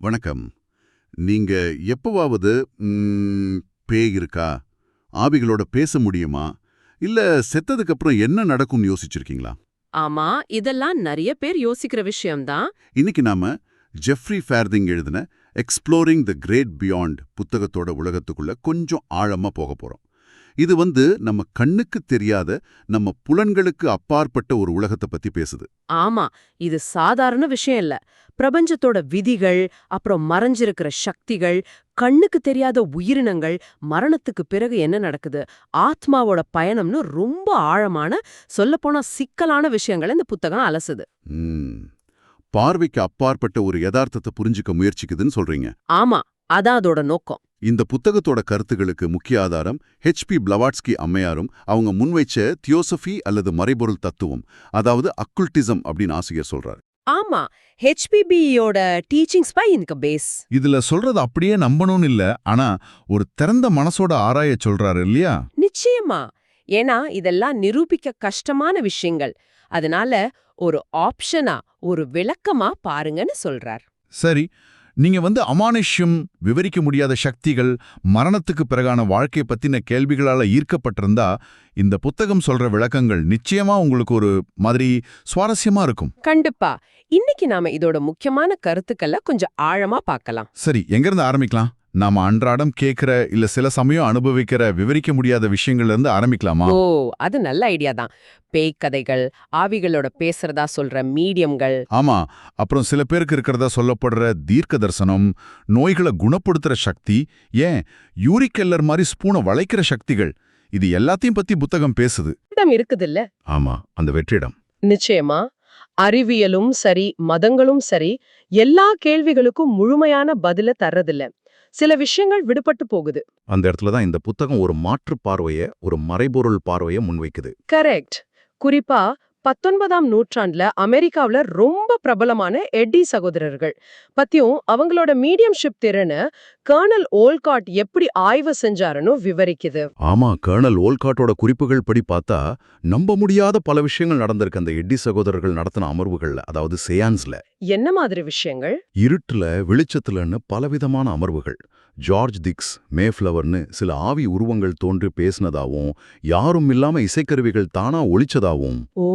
வணக்கம். நீங்க எப்பவாவது பேய் இருக்கா? ஆவிகளோட பேச முடியுமா? இல்ல செத்ததுக்கு அப்புறம் என்ன நடக்கும்னு யோசிச்சிருக்கீங்களா? ஆமா இதெல்லாம் நிறைய பேர் யோசிக்கிற விஷயம்தான் இன்னைக்கு நாம ஜெஃப்ரி ஃபேர்திங் எழுதின எக்ஸ்ப்ளோரிங் த கிரேட் பியாண்ட் புத்தகத்தோட உலகத்துக்குள்ள கொஞ்சம் ஆழமா போக போறோம். இது வந்து நம்ம கண்ணுக்கு தெரியாத நம்ம புலன்களுக்கு அப்பாற்பட்ட ஒரு உலகத்தை பத்தி பேசுது. ஆமா இது சாதாரண விஷயம் இல்ல. பிரபஞ்சத்தோட விதிகள் அப்புறம் மறைஞ்சிருக்கிற சக்திகள் கண்ணுக்கு தெரியாத உயிரினங்கள் மரணத்துக்கு பிறகு என்ன நடக்குது? ஆத்மாவோட பயணம்னு ரொம்ப ஆழமான சொல்லப்போனா சிக்கலான விஷயங்களை இந்த புத்தகம் அலசுது. பார்வைக்கு அப்பாற்பட்ட ஒரு யதார்த்தத்தை புரிஞ்சுக்க முயற்சிக்குதுன்னு சொல்றீங்க. ஆமா. அதான் அதோட நோக்கம். இந்த புத்தகத்தோட கருத்துகளுக்கு முக்கிய ஆதாரம் ஹெச்பி பிளவாட்ஸ்கி அம்மையாரும் அவங்க முன்வைச்ச தியோசபி அல்லது மறைபொருள் தத்துவம் அதாவது அக்குல்டிசம் அப்படின்னு ஆசிரியர் சொல்றாரு. ஆமா ஹெச்பிபியோட டீச்சிங்ஸ் பை இதுக்கு பேஸ் இதுல சொல்றது அப்படியே நம்பணும்னு இல்ல ஆனா ஒரு திறந்த மனசோட ஆராய சொல்றாரு இல்லையா? நிச்சயமா. ஏன்னா இதெல்லாம் நிரூபிக்க கஷ்டமான விஷயங்கள். அதனால ஒரு ஆப்ஷனா ஒரு விளக்கமா பாருங்கன்னு சொல்றார். சரி நீங்க வந்து அமானுஷ்யம் விவரிக்க முடியாத சக்திகள் மரணத்துக்கு பிறகான வாழ்க்கை பத்தின கேள்விகளால ஈர்க்கப்பட்டிருந்தா இந்த புத்தகம் சொல்ற விளக்கங்கள் நிச்சயமா உங்களுக்கு ஒரு மாதிரி சுவாரஸ்யமா இருக்கும். கண்டிப்பா. இன்னைக்கு நாம இதோட முக்கியமான கருத்துக்களை கொஞ்சம் ஆழமா பார்க்கலாம். சரி எங்கிருந்து ஆரம்பிக்கலாம்? நாம அன்றாடம் கேக்குற இல்ல சில சமயம் அனுபவிக்கிற விவரிக்க முடியாத விஷயங்கள்ல இருந்து ஆரம்பிக்கலாமா? ஓ அது நல்ல ஐடியா தான். பேய் கதைகள் ஆவிகளோட பேசுறதா சொல்ற மீடியம்கள். ஆமா அப்புறம் சில பேருக்கு இருக்கிறதா சொல்லப்படுற தீர்க்க தரிசனம் நோய்களை குணப்படுத்துற சக்தி ஏன்? யூரிக் எல்லர் மாதிரி ஸ்பூனை வளைக்கிற சக்திகள் இது எல்லாத்தையும் பத்தி புத்தகம் பேசுது. இடம் இருக்குதுல்ல? ஆமா அந்த வெற்றிடம். நிச்சயமா. அறிவியலும் சரி மதங்களும் சரி எல்லா கேள்விகளுக்கும் முழுமையான பதில தர்றதில்ல. சில விஷயங்கள் விடுபட்டு போகுது. அந்த இடத்துல தான் இந்த புத்தகம் ஒரு மாற்று பார்வைய ஒரு மறைபொருள் பார்வைய முன்வைக்குது. கரெக்ட் குறிப்பா பத்தொன்பதாம் நூற்றாண்டுல அமெரிக்காவுல ரொம்ப பிரபலமான எட்டி சகோதரர்கள் பத்தியும் அவங்களோட மீடியம்ஷிப் திறனை கர்னல் ஓல்காட் எப்படி ஆய்வு செஞ்சாருன்னு விவரிக்குது. ஆமா கர்னல் ஓல்காட்டோட குறிப்புகள் படி பார்த்தா நம்ப முடியாத பல விஷயங்கள் நடந்திருக்கு அந்த எட்டி சகோதரர்கள் நடத்தின அமர்வுகள்ல அதாவது சேயான்ஸ்ல. என்ன மாதிரி விஷயங்கள்? இருட்டுல வெளிச்சத்துலன்னு பலவிதமான அமர்வுகள். ஜார்ஜ் திக்ஸ் மேஃப்ளவர்னு சில ஆவி உருவங்கள் தோன்றி பேசினதாவும் யாரும் இல்லாம இசைக்கருவிகள் தானா ஒழிச்சதாவும் ஓ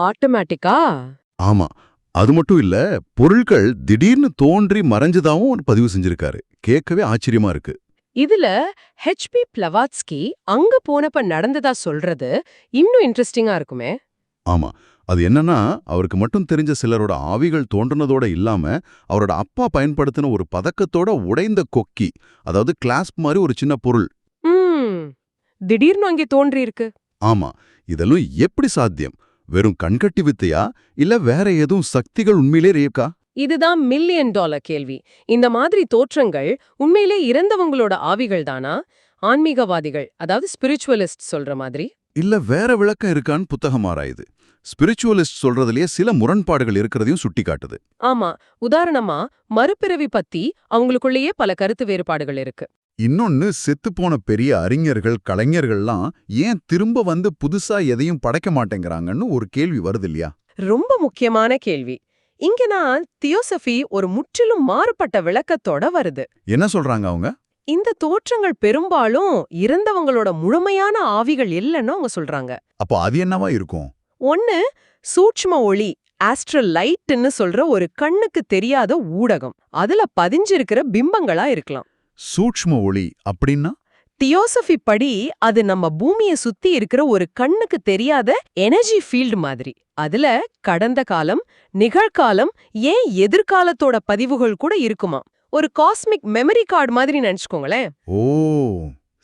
ஆட்டோமேட்டிக்கா? ஆமா அது மட்டும் இல்ல பொருட்கள் திடீர்னு தோன்றி மறைஞ்சதாவும் பதிவு செஞ்சிருக்காரு. கேட்கவே ஆச்சரியமா இருக்கு. இதுல ஹெச்பி பிளவாட்ஸ்கி அங்க போனப்ப நடந்ததா சொல்றது இன்னும் இன்ட்ரெஸ்டிங்கா இருக்குமே. ஆமா அது என்னன்னா அவருக்கு மட்டும் தெரிஞ்ச சிலரோட ஆவிகள் தோன்றுனதோட இல்லாம அவரோட அப்பா பயன்படுத்தின ஒரு பதக்கத்தோட உடைந்த கொக்கி அதாவது கிளாஸ்ப் மாதிரி ஒரு சின்ன பொருள். திடீர்னு அங்கே தோன்றி இருக்கு ஆமா இதெல்லாம் எப்படி சாத்தியம்? வெறும் கண்கட்டி வித்தையா? இல்ல வேற எதுவும் சக்திகள் உண்மையிலே இருக்கா இதுதான் மில்லியன் டாலர் கேள்வி. இந்த மாதிரி தோற்றங்கள் உண்மையிலே இறந்தவங்களோட ஆவிகள் தானா ஆன்மீகவாதிகள் அதாவது ஸ்பிரிச்சுவலிஸ்ட் சொல்ற மாதிரி. இல்ல வேற விளக்கம் இருக்கான்னு புத்தகம் ஆராயுது. ஸ்பிரிச்சுவலிஸ்ட் சொல்றதுலயே சில முரண்பாடுகள் இருக்கிறதையும் சுட்டி காட்டுது ஆமா உதாரணமா மறுபிறவி பத்தி அவங்களுக்குள்ளேயே பல கருத்து வேறுபாடுகள் இருக்கு. இன்னொன்னு செத்துப்போன பெரிய அறிஞர்கள் கலைஞர்கள்லாம் ஏன் திரும்ப வந்து புதுசா எதையும் படைக்க மாட்டேங்கிறாங்கன்னு ஒரு கேள்வி வருது இல்லையா ரொம்ப முக்கியமான கேள்வி. இங்க நான் தியோசபி ஒரு முற்றிலும் மாறுபட்ட விளக்கத்தோட வருது. என்ன சொல்றாங்க அவங்க? இந்த தோற்றங்கள் பெரும்பாலும் இறந்தவங்களோட முழுமையான ஆவிகள் இல்லைன்னு அவங்க சொல்றாங்க. அப்போ அது என்னவா இருக்கும்? ஒன்னு சூட்ச்ம ஒளி ஆஸ்ட்ரல் லைட்னு சொல்ற ஒரு கண்ணுக்கு தெரியாத ஊடகம். அதுல பதிஞ்சிருக்கிற பிம்பங்களா இருக்கலாம். சூட்ச்ம ஒளி அப்படின்னா? தியோசபி படி அது நம்ம பூமியை சுத்தி இருக்கிற ஒரு கண்ணுக்கு தெரியாத எனர்ஜி ஃபீல்டு மாதிரி. அதுல கடந்த காலம் நிகழ்காலம் ஏன் எதிர்காலத்தோட பதிவுகள் கூட இருக்குமா ஒரு காஸ்மிக் மெமரி கார்டு மாதிரி நினைச்சுக்கோங்களேன். ஓ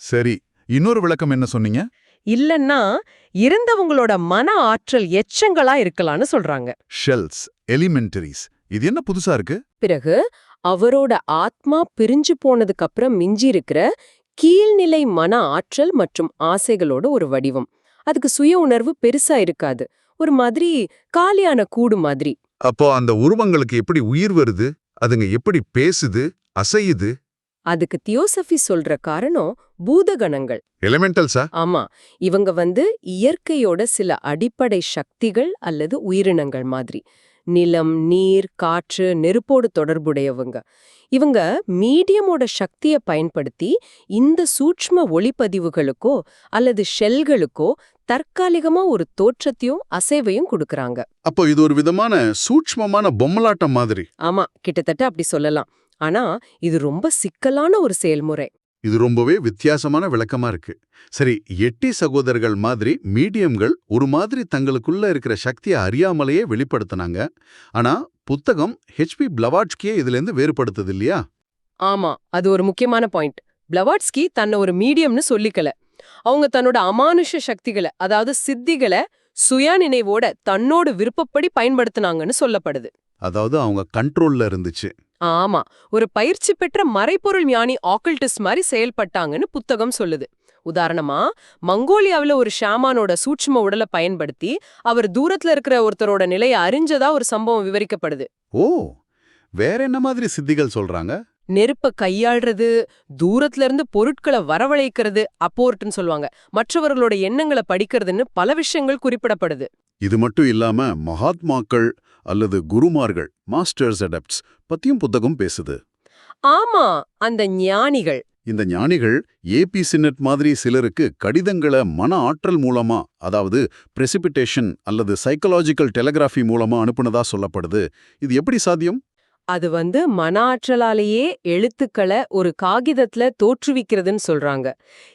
சரி. இன்னொரு விளக்கம் என்ன சொன்னீங்க? இல்லன்னா இறந்தவங்களோட மன ஆற்றல் எச்சங்களா இருக்கலாம்னு சொல்றாங்க. ஷெல்ஸ் எலிமெண்டரிஸ் இது என்ன புதுசா இருக்கு? பிறகு அவரோட ஆத்மா பிரிஞ்சு போனதுக்கு அப்புறம் மிஞ்சி இருக்கிற கீழ்நிலை மன ஆற்றல் மற்றும் ஆசைகளோட ஒரு வடிவம். அதுக்கு சுய உணர்வு பெருசா இருக்காது. ஒரு மாதிரி காலியான கூடு மாதிரி. அப்போ அந்த உருவங்களுக்கு எப்படி உயிர் வருது? அதுங்க எப்படி பேசுது அசையுது? அதுக்கு தியோசபி சொல்ற காரணம் பூதகணங்கள். எலிமெண்டல்ஸா ஆமா. இவங்க வந்து இயற்கையோட சில அடிப்படை சக்திகள் அல்லது உயிரினங்கள் மாதிரி. நிலம் நீர் காற்று நெருப்போடு தொடர்புடையவங்க. இவங்க மீடியமோட சக்தியை பயன்படுத்தி இந்த சூட்ச்ம ஒளிப்பதிவுகளுக்கோ அல்லது ஷெல்களுக்கோ தற்காலிகமா ஒரு தோற்றத்தையும் அசைவையும் கொடுக்கறாங்க. அப்போ இது ஒரு விதமான சூட்ச்மமான பொம்மலாட்டம் மாதிரி. ஆமா கிட்டத்தட்ட அப்படி சொல்லலாம். ஆனா இது ரொம்ப சிக்கலான ஒரு செயல்முறை. இது ரொம்பவே வித்தியாசமான விளக்கமா இருக்கு. சரி எட்டி சகோதரர்கள் மாதிரி மீடியம்கள் ஒரு மாதிரி தங்களுக்குள்ள இருக்கிற சக்தியை அறியாமலேயே வெளிப்படுத்தினாங்க. ஆனா புத்தகம் ஹெச்பி பிளவாட்ஸ்கியே இதுலேருந்து வேறுபடுத்துது இல்லையா? ஆமா அது ஒரு முக்கியமான பாயிண்ட். பிளவாட்ஸ்கி தன்னை ஒரு மீடியம்னு சொல்லிக்கல. அவங்க தன்னோட அமானுஷ சக்திகளை அதாவது சித்திகளை சுய நினைவோட தன்னோட விருப்பப்படி பயன்படுத்தினாங்கன்னு சொல்லப்படுது. அதாவது அவங்க கண்ட்ரோல்ல இருந்துச்சு. ஆமா ஒரு பயிற்சி பெற்ற மறைப்பொருள் ஞானி ஆக்கல்டிஸ்ட் மாதிரி செயல்பட்டாங்கன்னு புத்தகம் சொல்லுது. உதாரணமா மங்கோலியாவுல ஒரு ஷாமானோட சூட்சும உடலை பயன்படுத்தி அவர் தூரத்துல இருக்கிற ஒருத்தரோட நிலையை அறிஞ்சதா ஒரு சம்பவம் விவரிக்கப்படுது. ஓ வேற என்ன மாதிரி சித்திகள் சொல்றாங்க? நெருப்ப கையாள்றது தூரத்துல இருந்து பொருட்களை வரவழைக்கிறது அப்போர்ட்னு சொல்லுவாங்க. மற்றவர்களோட எண்ணங்களை படிக்கிறதுன்னு பல விஷயங்கள் குறிப்பிடப்படுது. இது மட்டும் இல்லாம மகாத்மாக்கள் அல்லது குருமார்கள் மாஸ்டர்ஸ் அடப்ட்ஸ் பத்தியும் புத்தகம் பேசுது. ஆமா அந்த ஞானிகள். இந்த ஞானிகள் ஏபி சின்னட் மாதிரி சிலருக்கு கடிதங்களை மன ஆற்றல் மூலமா அதாவது பிரசிபிடேஷன் அல்லது சைக்கலாஜிக்கல் டெலிகிராஃபி மூலமா அனுப்புனதா சொல்லப்படுது. இது எப்படி சாத்தியம்? அது வந்து மன ஆற்றலாலேயே எழுத்துக்களை ஒரு காகிதத்துல தோற்றுவிக்கிறதுன்னு சொல்றாங்க.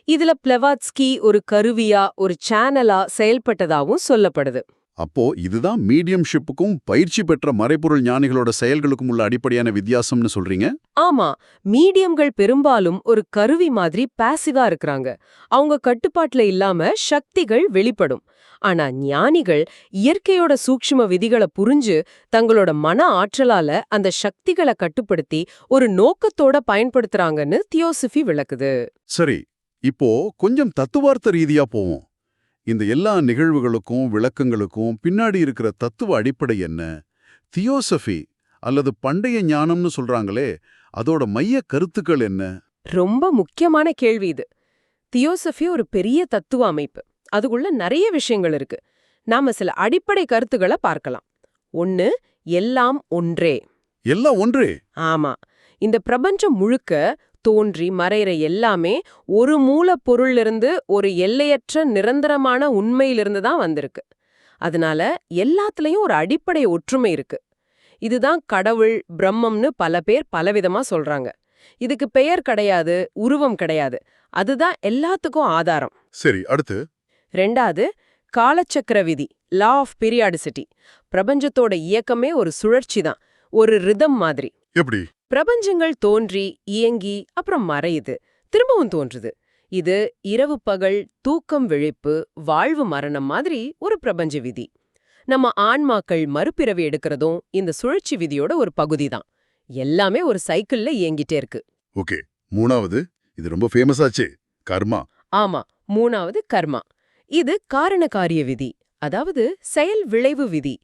இதுல பிளவாட்ஸ்கி ஒரு கருவியா ஒரு சேனலா செயல்பட்டதாவும் சொல்லப்படுது. அப்போ இதுதான் மீடியம்ஷிப்புக்கும் பயிற்சி பெற்ற மறைபொருள் ஞானிகளோட செயல்களுக்கும் உள்ள அடிப்படையான வித்தியாசம்னு சொல்றீங்க? ஆமா. மீடியம்கள் பெரும்பாலும் ஒரு கருவி மாதிரி பாசிவா இருக்கறாங்க. அவங்க கட்டுப்பாட்டுல இல்லாம சக்திகள் வெளிப்படும். ஆனா ஞானிகள் இயற்கையோட சூக்ஷ்ம விதிகளை புரிஞ்சு தங்களோட மன ஆற்றலால அந்த சக்திகளை கட்டுப்படுத்தி ஒரு நோக்கத்தோட பயன்படுத்துறாங்கன்னு தியோசிஃபி விளக்குது. சரி இப்போ கொஞ்சம் தத்துவார்த்த ரீதியா போவோம். இந்த எல்லா நிகழ்வுகளுக்கும் விளக்கங்களுக்கும் பின்னாடி இருக்கிற தத்துவ அடிப்படை என்ன? தியோசபி அல்லது பண்டைய ஞானம்னு சொல்றாங்களே அதோட மைய கருத்துக்கள் என்ன? ரொம்ப முக்கியமான கேள்வி இது. தியோசஃபி ஒரு பெரிய தத்துவ அமைப்பு. அதுக்குள்ள நிறைய விஷயங்கள் இருக்கு. நாம சில அடிப்படை கருத்துக்களை பார்க்கலாம். ஒன்னு எல்லாம் ஒன்றே. எல்லாம் ஒன்றே? ஆமா. இந்த பிரபஞ்சம் முழுக்க தோன்றி மறையிற எல்லாமே ஒரு மூலப்பொருளிலிருந்து ஒரு எல்லையற்ற நிரந்தரமான உண்மையிலிருந்து தான் வந்திருக்கு. அதனால எல்லாத்துலயும் ஒரு அடிப்படை ஒற்றுமை இருக்கு. இதுதான் கடவுள் பிரம்மம்னு பல பேர் பலவிதமா சொல்றாங்க. இதுக்கு பெயர் கிடையாது உருவம் கிடையாது. அதுதான் எல்லாத்துக்கும் ஆதாரம். சரி அடுத்து. ரெண்டாவது காலச்சக்கர விதி லா ஆஃப் பீரியாடிசிட்டி பிரபஞ்சத்தோட இயக்கமே ஒரு சுழற்சி தான் ஒரு ரிதம் மாதிரி. எப்படி? பிரபஞ்சங்கள் தோன்றி இயங்கி அப்புறம் மறையுது. திரும்பவும் தோன்றுது. இது இரவு பகல் தூக்கம் விழிப்பு வாழ்வு மரணம் மாதிரி ஒரு பிரபஞ்ச விதி. நம்ம ஆன்மாக்கள் மறுபிறவி எடுக்கிறதும் இந்த சுழற்சி விதியோட ஒரு பகுதி தான் எல்லாமே ஒரு சைக்கிள்ல இயங்கிட்டே இருக்கு. ஓகே மூணாவது இது ரொம்ப ஃபேமஸ் ஆச்சு கர்மா. ஆமா மூணாவது கர்மா. இது காரண காரிய விதி அதாவது செயல் விளைவு விதி.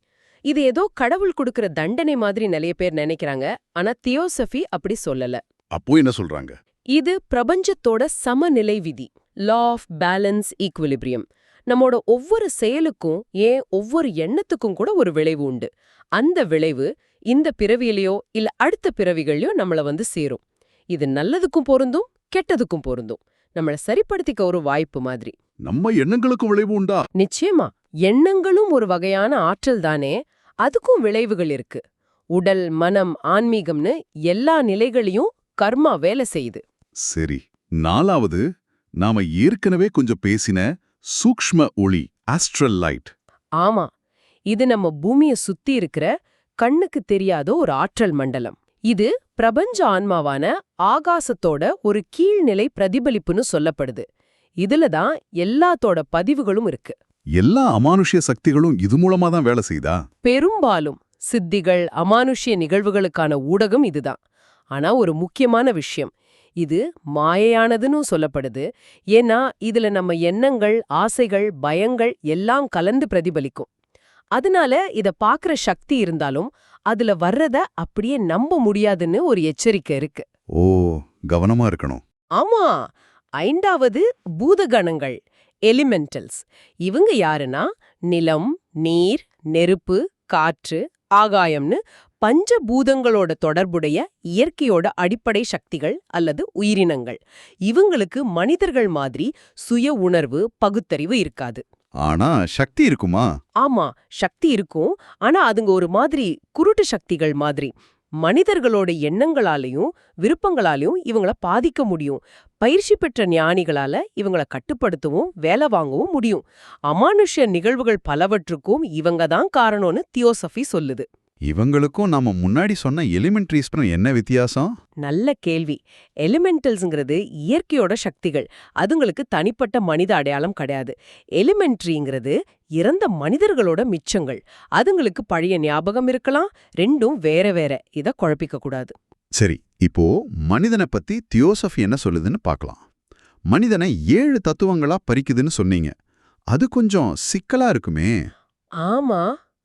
இது ஏதோ கடவுள் கொடுக்கிற தண்டனை மாதிரி நிறைய பேர் நினைக்கிறாங்க. ஆனா தியோசபி அப்படி சொல்லல. அப்போ என்ன சொல்றாங்க? இது பிரபஞ்சத்தோட சமநிலை விதி. லா ஆஃப் பேலன்ஸ் ஈக்குவிலிபிரியம் நம்மோட ஒவ்வொரு செயலுக்கும் ஏன் ஒவ்வொரு எண்ணத்துக்கும் கூட ஒரு விளைவு உண்டு. அந்த விளைவு இந்த பிறவியிலையோ இல்ல அடுத்த பிறவிகளையோ நம்மள வந்து சேரும். இது நல்லதுக்கும் பொருந்தும் கெட்டதுக்கும் பொருந்தும். நம்மள சரிப்படுத்திக்க ஒரு வாய்ப்பு மாதிரி. நம்ம எண்ணங்களுக்கும் விளைவு உண்டா? நிச்சயமா எண்ணங்களும் ஒரு வகையான ஆற்றல் தானே. அதுக்கும் விளைவுகள் இருக்கு. உடல் மனம் ஆன்மீகம்னு எல்லா நிலைகளையும் கர்மா வேலை செய்யுது. சரி நாலாவது நாம ஏற்கனவே கொஞ்சம் பேசின சூக்ஷ்ம ஒளி ஆஸ்ட்ரல் லைட் ஆமா இது நம்ம பூமிய சுத்தி இருக்கிற கண்ணுக்கு தெரியாத ஒரு ஆற்றல் மண்டலம். இது பிரபஞ்ச ஆன்மாவான ஆகாசத்தோட ஒரு கீழ்நிலை பிரதிபலிப்புன்னு சொல்லப்படுது. இதுல தான் எல்லாத்தோட பதிவுகளும் இருக்கு. எல்லா அமானுஷ்ய சக்திகளும் இது மூலமா தான் வேலை செய்தா பெரும்பாலும் சித்திகள் அமானுஷ்ய நிகழ்வுகளுக்கான ஊடகம் இதுதான். ஆனா ஒரு முக்கியமான விஷயம். இது மாயையானதுன்னு சொல்லப்படுது. ஏன்னா இதுல நம்ம எண்ணங்கள் ஆசைகள் பயங்கள் எல்லாம் கலந்து பிரதிபலிக்கும். அதனால இத பாக்குற சக்தி இருந்தாலும் அதுல வர்றத அப்படியே நம்ப முடியாதுன்னு ஒரு எச்சரிக்கை இருக்கு. ஓ கவனமா இருக்கணும். ஆமா. ஐந்தாவது பூதகணங்கள். எலிமெண்டல்ஸ் இவங்க யாருன்னா நிலம் நீர் நெருப்பு காற்று ஆகாயம்னு பஞ்சபூதங்களோட தொடர்புடைய இயற்கையோட அடிப்படை சக்திகள் அல்லது உயிரினங்கள். இவங்களுக்கு மனிதர்கள் மாதிரி சுய உணர்வு பகுத்தறிவு இருக்காது. ஆனா சக்தி இருக்குமா? ஆமா சக்தி இருக்கும். ஆனா அதுங்க ஒரு மாதிரி குருட்டு சக்திகள் மாதிரி. மனிதர்களோட எண்ணங்களாலையும் விருப்பங்களாலையும் இவங்கள பாதிக்க முடியும். பயிற்சி பெற்ற ஞானிகளால இவங்கள கட்டுப்படுத்தவும் வேலை வாங்கவும் முடியும். அமானுஷ்ய நிகழ்வுகள் பலவற்றுக்கும் இவங்க தான் காரணம்னு தியோசபி சொல்லுது. இவங்களுக்கும் நாம முன்னாடி சொன்ன எலிமெண்ட்ரிஸ்க்கும் என்ன வித்தியாசம்? நல்ல கேள்வி. எலிமெண்டல்ஸ்ங்கிறது இயற்கையோட சக்திகள். அதுங்களுக்கு தனிப்பட்ட மனித அடையாளம் கிடையாது. எலிமெண்ட்ரிங்கிறது இறந்த மனிதர்களோட மிச்சங்கள். அதுங்களுக்கு பழைய ஞாபகம் இருக்கலாம் ரெண்டும் வேற வேற. இத குழப்பிக்க கூடாது. சரி இப்போ மனிதனை பத்தி தியோசபி என்ன சொல்லுதுன்னு பார்க்கலாம் மனிதனை ஏழு தத்துவங்களா பறிக்குதுன்னு சொன்னீங்க. அது கொஞ்சம் சிக்கலா இருக்குமே. ஆமா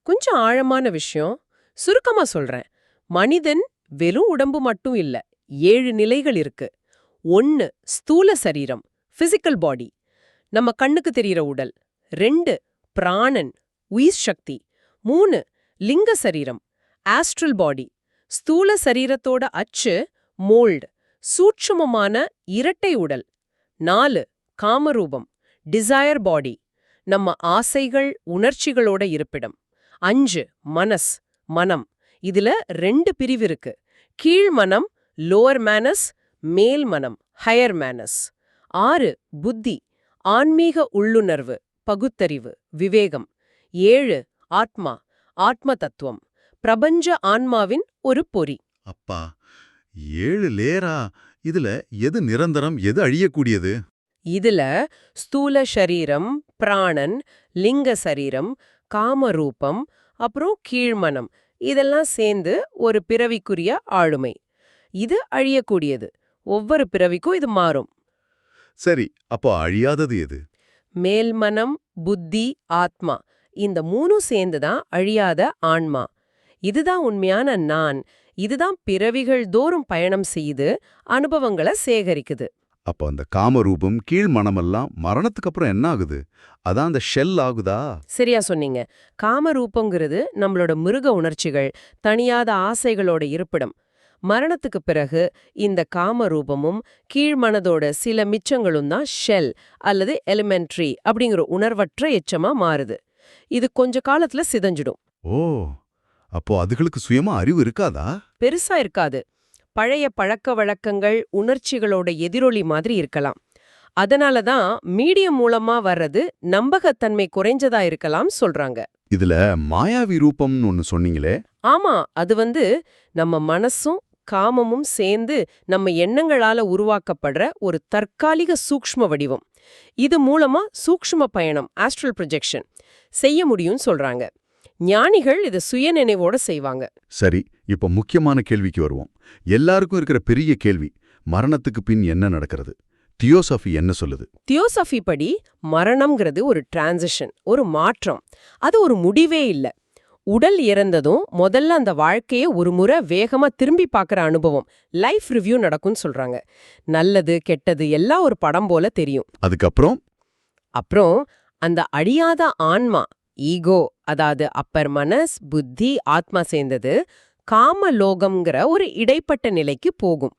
கொஞ்சம் ஆழமான விஷயம். சுருக்கமா சொல்றேன். மனிதன் வெறும் உடம்பு மட்டும் இல்ல ஏழு நிலைகள் இருக்கு. ஒன்னு ஸ்தூல சரீரம் பிசிக்கல் பாடி நம்ம கண்ணுக்கு தெரியற உடல். ரெண்டு பிராணன் உயிர் சக்தி. மூணு லிங்க சரீரம் ஆஸ்ட்ரல் பாடி ஸ்தூல சரீரத்தோட அச்சு மோல்டு சூட்சுமமான இரட்டை உடல். நாலு காமரூபம் டிசையர் பாடி நம்ம ஆசைகள் உணர்ச்சிகளோட இருப்பிடம். அஞ்சு மனஸ் மனம். இதுல ரெண்டு பிரிவு இருக்கு. கீழ் மனம் லோவர் மேனஸ் மேல் மனம் ஹையர் மேனஸ் ஆறு புத்தி ஆன்மீக உள்ளுணர்வு பகுத்தறிவு விவேகம். ஏழு ஆத்மா ஆத்ம தத்துவம் பிரபஞ்ச ஆன்மாவின் ஒரு பொறி. அப்பா ஏழு லேரா இதுல எது நிரந்தரம் எது அழியக்கூடியது? இதுல ஸ்தூல சரீரம் பிராணன் லிங்க சரீரம் காமரூபம் அப்புறம் கீழ்மனம். இதெல்லாம் சேர்ந்து ஒரு பிறவிக்குரிய ஆளுமை. இது அழியக்கூடியது. ஒவ்வொரு பிறவிக்கும் இது மாறும். சரி அப்போ அழியாதது எது? மேல்மனம் புத்தி ஆத்மா. இந்த மூணும் சேர்ந்துதான் அழியாத ஆன்மா. இதுதான் உண்மையான நான். இதுதான் பிறவிகள் தோறும் பயணம் செய்து அனுபவங்களை சேகரிக்குது. அப்போ அந்த காமரூபம் கீழ் மனமெல்லாம் மரணத்துக்கு அப்புறம் என்ன ஆகுது அதான் அந்த ஷெல் ஆகுதா? சரியா சொன்னீங்க. காமரூபங்கிறது நம்மளோட மிருக உணர்ச்சிகள் தணியாத ஆசைகளோட இருப்பிடம். மரணத்துக்கு பிறகு இந்த காமரூபமும் கீழ்மனதோட சில மிச்சங்களும் தான் ஷெல் அல்லது எலிமெண்ட்ரி அப்படிங்கிற உணர்வற்ற எச்சமா மாறுது. இது கொஞ்ச காலத்துல சிதஞ்சிடும். ஓ அப்போ அதுகளுக்கு சுயமா அறிவு இருக்காதா? பெருசா இருக்காது. பழைய பழக்க வழக்கங்கள் உணர்ச்சிகளோட எதிரொலி மாதிரி இருக்கலாம். அதனால தான் மீடியம் மூலமா வர்றது நம்பகத்தன்மை குறைஞ்சதா இருக்கலாம் சொல்றாங்க. இதுல மாயாவி ரூபம்னு ஒன்னு சொன்னீங்களே? ஆமா அது வந்து நம்ம மனசும் காமமும் சேர்ந்து நம்ம எண்ணங்களால உருவாக்கப்படுற ஒரு தற்காலிக சூக்ஷ்ம வடிவம். இது மூலமா சூக்ஷ்ம பயணம் ஆஸ்ட்ரல் ப்ரொஜெக்ஷன் செய்ய முடியும்னு சொல்றாங்க. ஞானிகள் இதை சுயநினைவோட செய்வாங்க. சரி இப்போ முக்கியமான கேள்விக்கு வருவோம். எல்லாருக்கும் இருக்கிற பெரிய கேள்வி மரணத்துக்கு பின் என்ன நடக்கிறது? தியோசபி என்ன சொல்லுது? தியோசபி படி மரணம்ங்கிறது ஒரு டிரான்சிஷன் ஒரு மாற்றம். அது ஒரு முடிவே இல்ல. உடல் இறந்ததும் முதல்ல அந்த வாழ்க்கைய ஒரு முறை வேகமா திரும்பி பார்க்கற அனுபவம் லைஃப் ரிவ்யூ நடக்கும்னு சொல்றாங்க. நல்லது கெட்டது எல்லாம் ஒரு படம் போல தெரியும். அதுக்கப்புறம்? அப்புறம் அந்த அழியாத ஆன்மா ஈகோ அதாவது அப்பர் மனஸ் புத்தி ஆத்மா சேர்ந்தது காமலோகம்ங்கிற ஒரு இடைப்பட்ட நிலைக்கு போகும்.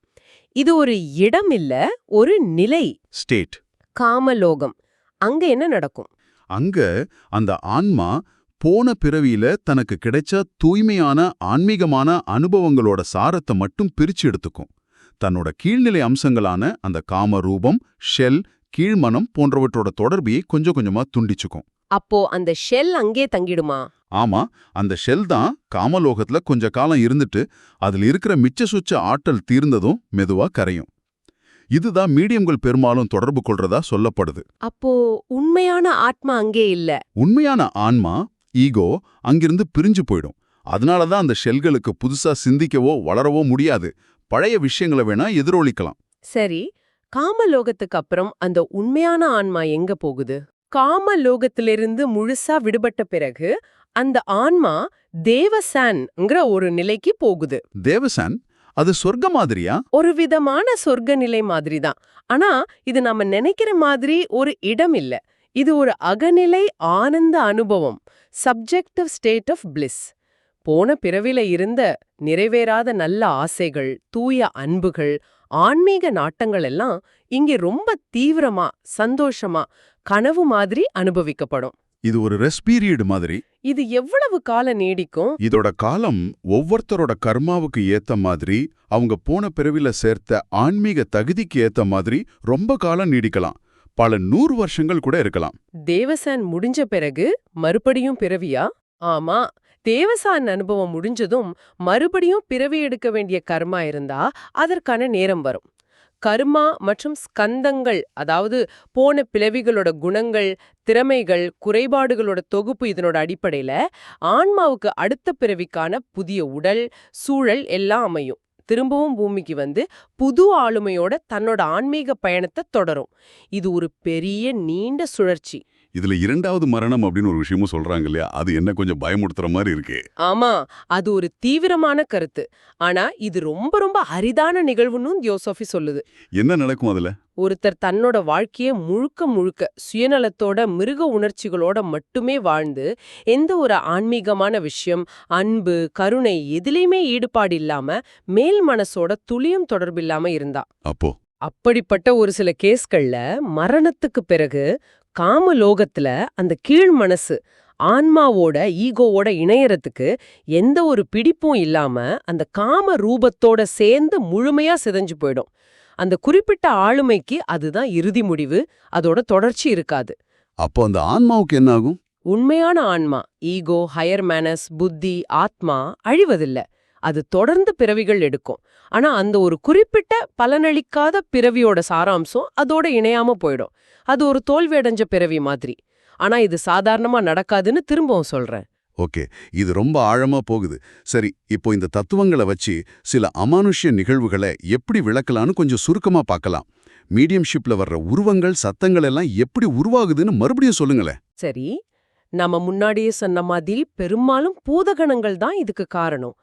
இது ஒரு இடம் இல்ல ஒரு நிலை. ஸ்டேட் காமலோகம். அங்க என்ன நடக்கும்? அங்க அந்த ஆன்மா போன பிறவியில தனக்கு கிடைச்ச தூய்மையான ஆன்மீகமான அனுபவங்களோட சாரத்தை மட்டும் பிரிச்சு எடுத்துக்கும். தன்னோட கீழ்நிலை அம்சங்களான அந்த காம ரூபம் ஷெல் கீழ்மனம் போன்றவற்றோட தொடர்பையை கொஞ்சம் கொஞ்சமா துண்டிச்சுக்கும். அப்போ அந்த ஷெல் அங்கே தங்கிடுமா? ஆமா அந்த ஷெல் தான் காமலோகத்துல கொஞ்ச காலம் இருந்துட்டு அதுல இருக்கிற மிச்ச சுச்ச ஆற்றல் தீர்ந்ததும் மெதுவா கரையும். இதுதான் மீடியம்கள் பெரும்பாலும் தொடர்பு கொள்றதா சொல்லப்படுது. அப்போ உண்மையான ஆத்மா அங்கே இல்ல. உண்மையான ஆன்மா ஈகோ அங்கிருந்து பிரிஞ்சு போயிடும். அதனால தான் அந்த ஷெல்களுக்கு புதுசா சிந்திக்கவோ வளரவோ முடியாது. பழைய விஷயங்களை வேணா எதிரொலிக்கலாம். சரி காமலோகத்துக்கு அப்புறம் அந்த உண்மையான ஆன்மா எங்க போகுது? காமலோகத்திலிருந்து முழுசா விடுபட்ட பிறகு அந்த ஆன்மா தேவசான்ங்கிற ஒரு நிலைக்கு போகுது. தேவசான் அது சொர்க்க மாதிரியா? ஒரு விதமான சொர்க்க நிலை மாதிரி தான் ஆனா இது நம்ம நினைக்கிற மாதிரி ஒரு இடம் இல்ல. இது ஒரு அகநிலை ஆனந்த அனுபவம் சப்ஜெக்டிவ் ஸ்டேட் ஆஃப் பிளிஸ் போன பிறவில இருந்த நிறைவேறாத நல்ல ஆசைகள் தூய அன்புகள் ஆன்மீக நாட்டங்கள் எல்லாம் இங்கே ரொம்ப தீவிரமா சந்தோஷமா கனவு மாதிரி அனுபவிக்கப்படும். இது ஒரு ரெஸ்ட் பீரியட் மாதிரி. இது எவ்வளவு காலம் நீடிக்கும்? இதோட காலம் ஒவ்வொருத்தரோட கர்மாவுக்கு ஏத்த மாதிரி அவங்க போன பிறவில சேர்த்த ஆன்மீக தகுதிக்கு ஏத்த மாதிரி ரொம்ப காலம் நீடிக்கலாம். பல நூறு வருஷங்கள் கூட இருக்கலாம். தேவசான் முடிஞ்ச பிறகு மறுபடியும் பிறவியா? ஆமா. தேவசான் அனுபவம் முடிஞ்சதும் மறுபடியும் பிறவி எடுக்க வேண்டிய கர்மா இருந்தா அதற்கான நேரம் வரும். கர்மா மற்றும் ஸ்கந்தங்கள் அதாவது போன பிளவிகளோட குணங்கள் திறமைகள் குறைபாடுகளோட தொகுப்பு இதனோட அடிப்படையில ஆன்மாவுக்கு அடுத்த பிறவிக்கான புதிய உடல் சூழல் எல்லாம் அமையும். திரும்பவும் பூமிக்கு வந்து புது ஆளுமையோட தன்னோட ஆன்மீக பயணத்தை தொடரும். இது ஒரு பெரிய நீண்ட சுழற்சி. இதுல இரண்டாவது மரணம் அப்படின்னு ஒரு விஷயமும் சொல்றாங்க இல்லையா? அது என்ன கொஞ்சம் பயமுறுத்துற மாதிரி இருக்கு. ஆமா அது ஒரு தீவிரமான கருத்து. ஆனா இது ரொம்ப ரொம்ப அரிதான நிகழ்வுன்னு யோசோஃபி சொல்லுது. என்ன நடக்கும் அதுல? ஒருத்தர் தன்னோட வாழ்க்கைய முழுக்க முழுக்க சுயநலத்தோட மிருக உணர்ச்சிகளோட மட்டுமே வாழ்ந்து எந்த ஒரு ஆன்மீகமான விஷயம் அன்பு கருணை எதிலையுமே ஈடுபாடு இல்லாம மேல் மனசோட துளியும் தொடர்பில்லாம இருந்தா. அப்போ? அப்படிப்பட்ட ஒரு சில கேஸ்கள்ல மரணத்துக்கு பிறகு காமலோகத்துல அந்த கீழ் மனசு ஆன்மாவோட ஈகோவோட இணையறதுக்கு எந்த ஒரு பிடிப்பும் இல்லாம அந்த காம ரூபத்தோட சேர்ந்து முழுமையா சிதைஞ்சு போயிடும். அந்த குறிப்பிட்ட ஆளுமைக்கு அதுதான் இறுதி முடிவு அதோட தொடர்ச்சி இருக்காது. அப்போ அந்த ஆன்மாவுக்கு என்ன ஆகும் உண்மையான ஆன்மா ஈகோ ஹையர் மேனஸ் புத்தி ஆத்மா அழிவதில்ல. அது தொடர்ந்து பிறவிகள் எடுக்கும். ஆனா அந்த ஒரு குறிப்பிட்ட பலனளிக்காத பிறவியோட சாராம்சம் அதோட இணையாம போயிடும். அது ஒரு தோல்வி அடைஞ்ச பிறவி மாதிரி. ஆனா இது சாதாரணமா நடக்காதுன்னு திரும்பவும் சொல்றேன். ஓகே. இது ரொம்ப ஆழமா போகுது. சரி இப்போ இந்த தத்துவங்களை வச்சு சில அமானுஷ்ய நிகழ்வுகளை எப்படி விளக்கலான்னு கொஞ்சம் சுருக்கமா பார்க்கலாம். மீடியம்ஷிப்ல வர்ற உருவங்கள் சத்தங்கள் எல்லாம் எப்படி உருவாகுதுன்னு மறுபடியும் சொல்லுங்களேன். சரி. நம்ம முன்னாடியே சொன்ன மாதிரி பெரும்பாலும் பூதகணங்கள் தான் இதுக்கு காரணம்.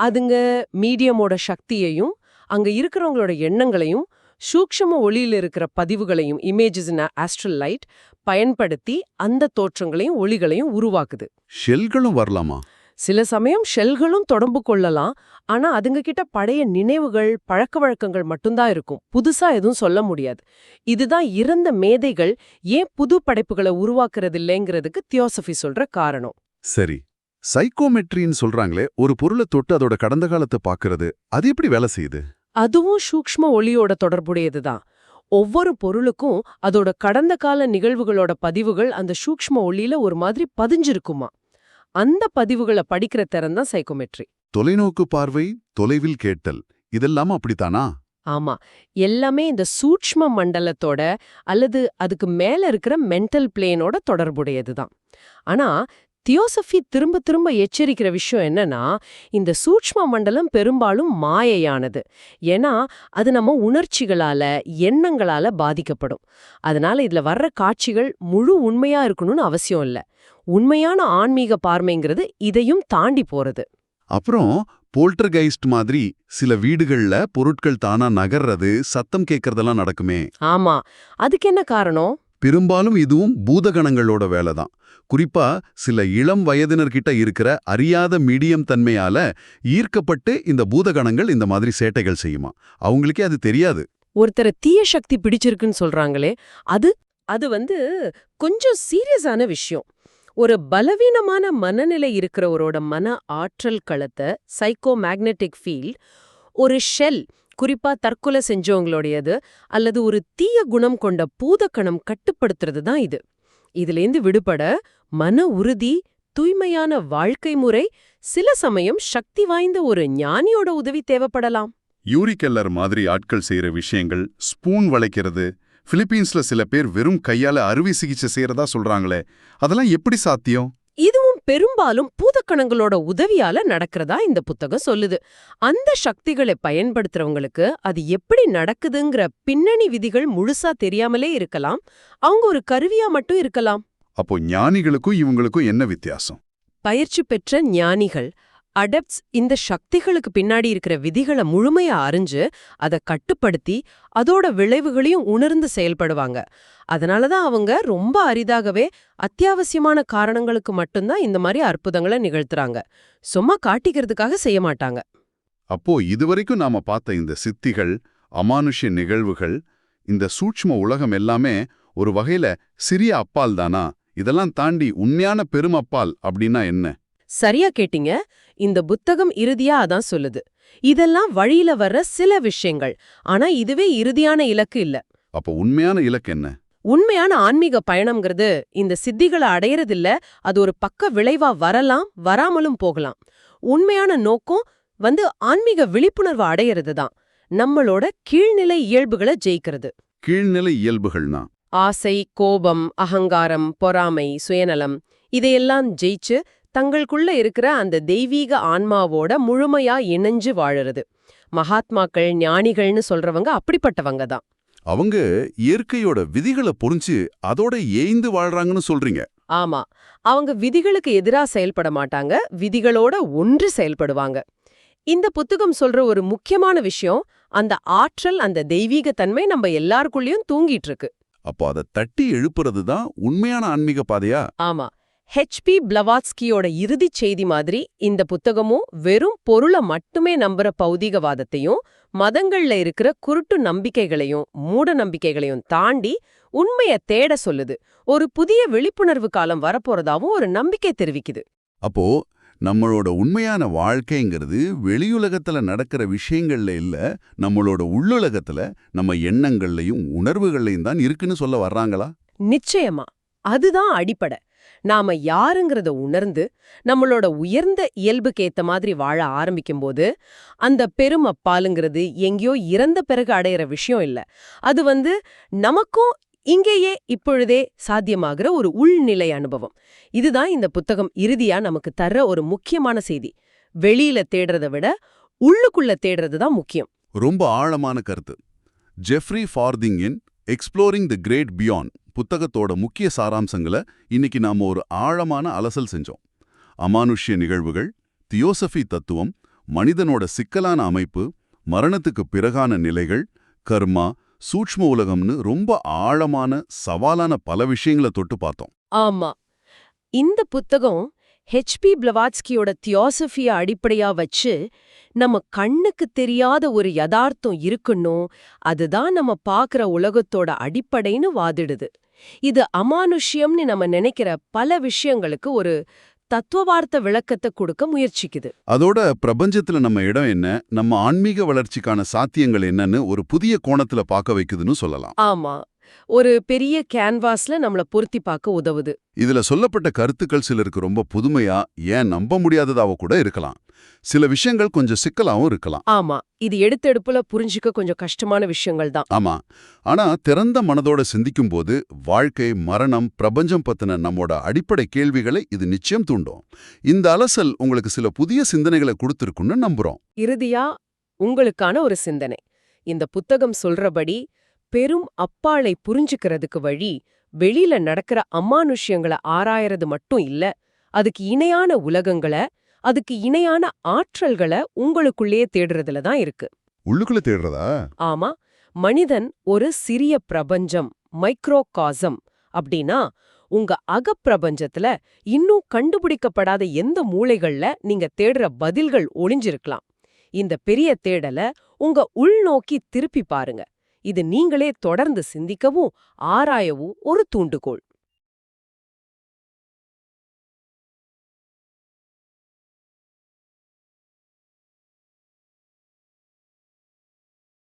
அதுங்க மீடியமோட சக்தியையும் அங்க இருக்கிறவங்களோட எண்ணங்களையும் சூக்ஷம ஒளியில இருக்கிற பதிவுகளையும் இமேஜஸ் இன் ஆஸ்ட்ரல் லைட் பயன்படுத்தி அந்த தோற்றங்களையும் ஒளிகளையும் உருவாக்குது. ஷெல்களும் வரலாமா? சில சமயம் ஷெல்களும் தொடர்பு கொள்ளலாம். ஆனா அதுங்க கிட்ட பழைய நினைவுகள் பழக்க வழக்கங்கள் மட்டும்தான் இருக்கும். புதுசா எதுவும் சொல்ல முடியாது. இதுதான் இறந்த மேதைகள் ஏன் புது படைப்புகளை உருவாக்குறது இல்லைங்கிறதுக்கு தியோசபி சொல்ற காரணம். சரி. சைக்கோமெட்ரின்னு சொல்றாங்களே ஒரு பொருளை தொட்டு அதோட கடந்த காலத்தை பார்க்கறது அது எப்படி வேலை செய்யுது? அதுவும் சூக்ஷ்ம ஒளியோட தொடர்புடையதுதான். ஒவ்வொரு பொருளுக்கும் அதோட கடந்த கால நிகழ்வுகளோட பதிவுகள் அந்த சூக்ஷ்ம ஒளியில ஒரு மாதிரி பதிஞ்சிருக்குமா? அந்த பதிவுகளை படிக்கிற திறன் தான் சைக்கோமெட்ரி. தொலைநோக்கு பார்வை தொலைவில் கேட்டல் இதெல்லாம் அப்படித்தானா? ஆமா. எல்லாமே இந்த சூட்ச்ம மண்டலத்தோட அல்லது அதுக்கு மேல இருக்கிற மென்டல் பிளேனோட தொடர்புடையதுதான். ஆனா தியோசபி திரும்ப திரும்ப எச்சரிக்கிற விஷயம் என்னன்னா இந்த சூட்ச்ம மண்டலம் பெரும்பாலும் மாயையானது. ஏன்னா அது நம்ம உணர்ச்சிகளால எண்ணங்களால பாதிக்கப்படும். அதனால இதுல வர்ற காட்சிகள் முழு உண்மையா இருக்கணும்னு அவசியம் இல்ல. உண்மையான ஆன்மீக பார்மைங்கிறது இதையும் தாண்டி போறது. அப்புறம் போல்டர்கைஸ்ட் மாதிரி சில வீடுகள்ல பொருட்கள் தானா நகர்றது சத்தம் கேட்கறதெல்லாம் நடக்குமே. ஆமா. அதுக்கு என்ன காரணம்? பெரும்பாலும் இதுவும் பூதகணங்களோட வேலை தான். குறிப்பா சில இளம் வயதினர்கிட்ட இருக்கிற அறியாத மீடியம் தன்மையால ஈர்க்கப்பட்டு இந்த பூதகணங்கள் இந்த மாதிரி சேட்டைகள் செய்யுமா? அவங்களுக்கே அது தெரியாது. ஒருத்தர தீய சக்தி பிடிச்சிருக்குன்னு சொல்றாங்களே அது அது வந்து கொஞ்சம் சீரியஸான விஷயம். ஒரு பலவீனமான மனநிலை இருக்கிறவரோட மன ஆற்றல் களத்தை சைக்கோ மேக்னெட்டிக் ஃபீல்ட் ஒரு ஷெல் குறிப்பா தற்கொலை செஞ்சவங்களுடையது அல்லது ஒரு தீய குணம் கொண்ட பூதக்கணம் கட்டுப்படுத்துறது தான் இது. இதுலேருந்து விடுபட மன உறுதி தூய்மையான வாழ்க்கை முறை சில சமயம் சக்தி வாய்ந்த ஒரு ஞானியோட உதவி தேவைப்படலாம். யூரிகெல்லர் மாதிரி ஆட்கள் செய்யற விஷயங்கள் ஸ்பூன் வளைக்கிறது பிலிப்பீன்ஸ்ல சில பேர் வெறும் கையால அறுவை சிகிச்சை செய்யறதா சொல்றாங்களே அதெல்லாம் எப்படி சாத்தியம்? இதுவும் பெரும்பாலும் பூதக்கணங்களோட உதவியால நடக்கிறதா இந்த புத்தகம் சொல்லுது. அந்த சக்திகளை பயன்படுத்துறவங்களுக்கு அது எப்படி நடக்குதுங்கிற பின்னணி விதிகள் முழுசா தெரியாமலே இருக்கலாம். அவங்க ஒரு கருவியா மட்டும் இருக்கலாம். அப்போ ஞானிகளுக்கும் இவங்களுக்கும் என்ன வித்தியாசம்? பயிற்சி பெற்ற ஞானிகள் அடப்ட்ஸ் இந்த சக்திகளுக்கு பின்னாடி இருக்கிற விதிகளை முழுமையா அறிஞ்சு அதை கட்டுப்படுத்தி அதோட விளைவுகளையும் உணர்ந்து செயல்படுவாங்க. அதனாலதான் அவங்க ரொம்ப அரிதாகவே அத்தியாவசியமான காரணங்களுக்கு மட்டும்தான் இந்த மாதிரி அற்புதங்களை நிகழ்த்துறாங்க. சும்மா காட்டிக்கிறதுக்காக செய்ய மாட்டாங்க. அப்போ இதுவரைக்கும் நாம பார்த்த இந்த சித்திகள் அமானுஷ்ய நிகழ்வுகள் இந்த சூட்ச்ம உலகம் எல்லாமே ஒரு வகையில சிறிய அப்பால் தானா இதெல்லாம் தாண்டி உண்மையான பெருமப்பால் அப்படின்னா என்ன? சரியா கேட்டீங்க. இந்த புத்தகம் இறுதியா அதான் சொல்லுது. இதெல்லாம் வழியில வர்ற சில விஷயங்கள். ஆனா இதுவே இறுதியான இலக்கு இல்ல. அப்போ உண்மையான இலக்கு என்ன? உண்மையான ஆன்மீக பயணம்ங்கிறது இந்த சித்திகளை அடையறதில்ல. அது ஒரு பக்க விளைவா வரலாம் வராமலும் போகலாம். உண்மையான நோக்கம் வந்து ஆன்மீக விழிப்புணர்வு அடையிறது தான் நம்மளோட கீழ்நிலை இயல்புகளை ஜெயிக்கிறது. கீழ்நிலை இயல்புகள்னா? ஆசை கோபம் அகங்காரம் பொறாமை சுயநலம் இதையெல்லாம் ஜெயிச்சு தங்களுக்குள்ள இருக்கிற அந்த தெய்வீக ஆன்மாவோட முழுமையா இணைஞ்சு வாழறது. மகாத்மாக்கள் ஞானிகள்னு சொல்றவங்க அப்படிப்பட்டவங்க தான். அவங்க இயற்கையோட விதிகளை புரிஞ்சு அதோட ஏய்ந்து வாழ்றாங்கன்னு சொல்றீங்க. ஆமா. அவங்க விதிகளுக்கு எதிரா செயல்பட மாட்டாங்க. விதிகளோட ஒன்று செயல்படுவாங்க. இந்த புத்தகம் சொல்ற ஒரு முக்கியமான விஷயம் அந்த ஆற்றல் அந்த தெய்வீக தன்மை நம்ம எல்லாருக்குள்ளயும் தூங்கிட்டு இருக்கு. அப்போ அதை தட்டி எழுப்புறது தான் உண்மையான ஆன்மீக பாதையா? ஆமா. ஹெச்பி பிளவாட்ஸ்கியோட இறுதிச் செய்தி மாதிரி இந்த புத்தகமும் வெறும் பொருளை மட்டுமே நம்புற பௌதிகவாதத்தையும் மதங்கள்ல இருக்கிற குருட்டு நம்பிக்கைகளையும் மூட நம்பிக்கைகளையும் தாண்டி உண்மைய தேட சொல்லுது. ஒரு புதிய விழிப்புணர்வு காலம் வரப்போறதாவும் ஒரு நம்பிக்கை தெரிவிக்குது. அப்போ நம்மளோட உண்மையான வாழ்க்கைங்கிறது வெளியுலகத்துல நடக்கிற விஷயங்கள்ல இல்ல நம்மளோட உள்ளுலகத்துல நம்ம எண்ணங்கள்லயும் உணர்வுகள்லையும் தான் இருக்குன்னு சொல்ல வர்றாங்களா? நிச்சயமா. அதுதான் அடிப்படை. நாம யாருங்கிறத உணர்ந்து நம்மளோட உயர்ந்த இயல்புக்கேத்த மாதிரி வாழ ஆரம்பிக்கும்போது அந்த பெரும் அப்பாலுங்கிறது எங்கேயோ இறந்த பிறகு அடையிற விஷயம் இல்ல. அது வந்து நமக்கும் இங்கேயே இப்பொழுதே சாத்தியமாகிற ஒரு உள்நிலை அனுபவம். இதுதான் இந்த புத்தகம் இறுதியா நமக்கு தர்ற ஒரு முக்கியமான செய்தி. வெளியில தேடுறதை விட உள்ளுக்குள்ள தேடுறது தான் முக்கியம். ரொம்ப ஆழமான கருத்து. ஜெஃப்ரி ஃபார்திங்கின் எக்ஸ்ப்ளோரிங் தி கிரேட் பியாண்ட் புத்தகத்தோட முக்கிய சாராம்சங்களை இன்னைக்கு நாம ஒரு ஆழமான அலசல் செஞ்சோம். அமானுஷ்ய நிகழ்வுகள் தியோசபி தத்துவம் மனிதனோட சிக்கலான அமைப்பு மரணத்துக்கு பிறகான நிலைகள் கர்மா சூட்ச்ம உலகம்னு ரொம்ப ஆழமான சவாலான பல விஷயங்களை தொட்டு பார்த்தோம். ஆமா. இந்த புத்தகம் ஹெச்பி பிளவாட்ஸ்கியோட தியோசபிய அடிப்படையா வச்சு நம்ம கண்ணுக்கு தெரியாத ஒரு யதார்த்தம் இருக்கணும் அதுதான் நம்ம பார்க்கற உலகத்தோட அடிப்படைன்னு வாதிடுது. இது அமானுஷ்யம்னு நம்ம நினைக்கிற பல விஷயங்களுக்கு ஒரு தத்துவார்த்த விளக்கத்தை கொடுக்க முயற்சிக்குது. அதோட பிரபஞ்சத்துல நம்ம இடம் என்ன நம்ம ஆன்மீக வளர்ச்சிக்கான சாத்தியங்கள் என்னன்னு ஒரு புதிய கோணத்துல பார்க்க வைக்குதுன்னு சொல்லலாம். ஆமா. ஒரு பெரிய கேன்வாஸ்ல நம்மள பொருத்தி பார்க்க உதவுது. இதுல சொல்லப்பட்ட கருத்துக்கள் சிலருக்கு ரொம்ப புதுமையா ஏன் நம்ப முடியாததாவ கூட இருக்கலாம். சில விஷயங்கள் கொஞ்சம் சிக்கலாவும் இருக்கலாம். ஆமா இது எடுத்தெடுப்புல புரிஞ்சுக்க கொஞ்சம் கஷ்டமான விஷயங்கள் தான். ஆமா ஆனா திறந்த மனதோட சிந்திக்கும் போது வாழ்க்கை மரணம் பிரபஞ்சம் பத்தின நம்மோட அடிப்படை கேள்விகளை இது நிச்சயம் தூண்டும். இந்த அலசல் உங்களுக்கு சில புதிய சிந்தனைகளை கொடுத்திருக்குன்னு நம்புறோம். இறுதியா உங்களுக்கான ஒரு சிந்தனை. இந்த புத்தகம் சொல்றபடி பெரும் அப்பாளை புரிஞ்சுக்கிறதுக்கு வழி வெளியில நடக்கிற அமானுஷ்யங்களை ஆராயறது மட்டும் இல்ல அதுக்கு இணையான உலகங்களை அதுக்கு இணையான ஆற்றல்களை உங்களுக்குள்ளேயே தேடுறதுல தான் இருக்கு. உள்ளுக்குள்ள தேடுறதா? ஆமா மனிதன் ஒரு சிறிய பிரபஞ்சம் மைக்ரோகாசம் அப்படின்னா உங்க அகப்பிரபஞ்சத்துல இன்னும் கண்டுபிடிக்கப்படாத எந்த மூளைகள்ல நீங்க தேடுற பதில்கள் ஒளிஞ்சிருக்கலாம். இந்த பெரிய தேடல உங்க உள்நோக்கி திருப்பி பாருங்க. இது நீங்களே தொடர்ந்து சிந்திக்கவும் ஆராயவும் ஒரு தூண்டுகோள்.